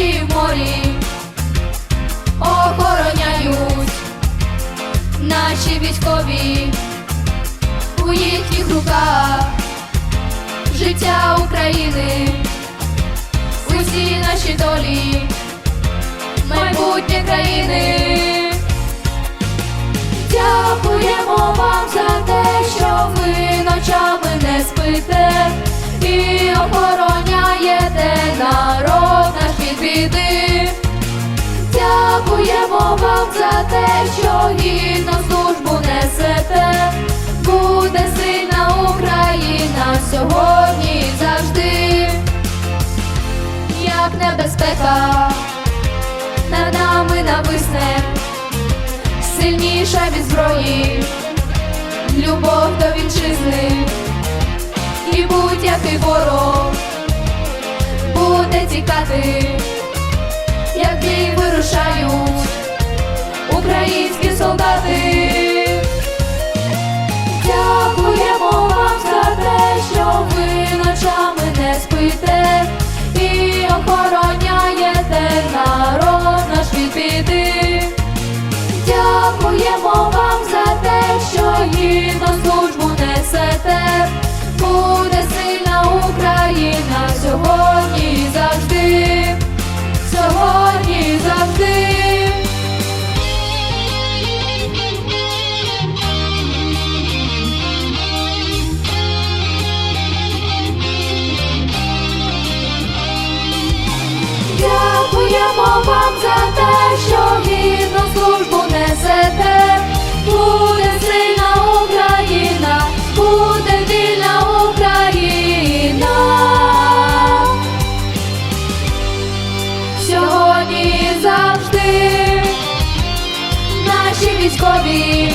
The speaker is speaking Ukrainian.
чи в морі охороняють наші військові у їхніх руках життя України, усі наші долі, майбутнє країни. Дякуємо вам за те, що ви ночами не спите і охороняєте народ біди. Дякуємо вам за те, що гідно службу несете. Буде сильна Україна сьогодні і завжди, як небезпека над нами нависне, сильніша від зброї, любов до вітчизни, і будь-який ворог буде тікати українські солдати. Дякуємо вам за те, що ви ночами не спите і охороняєте народ наш від біди. Дякуємо вам за те, що гідно службу несете. Те, що гідно службу несете. Буде сильна Україна, буде вільна Україна сьогодні завжди наші військові,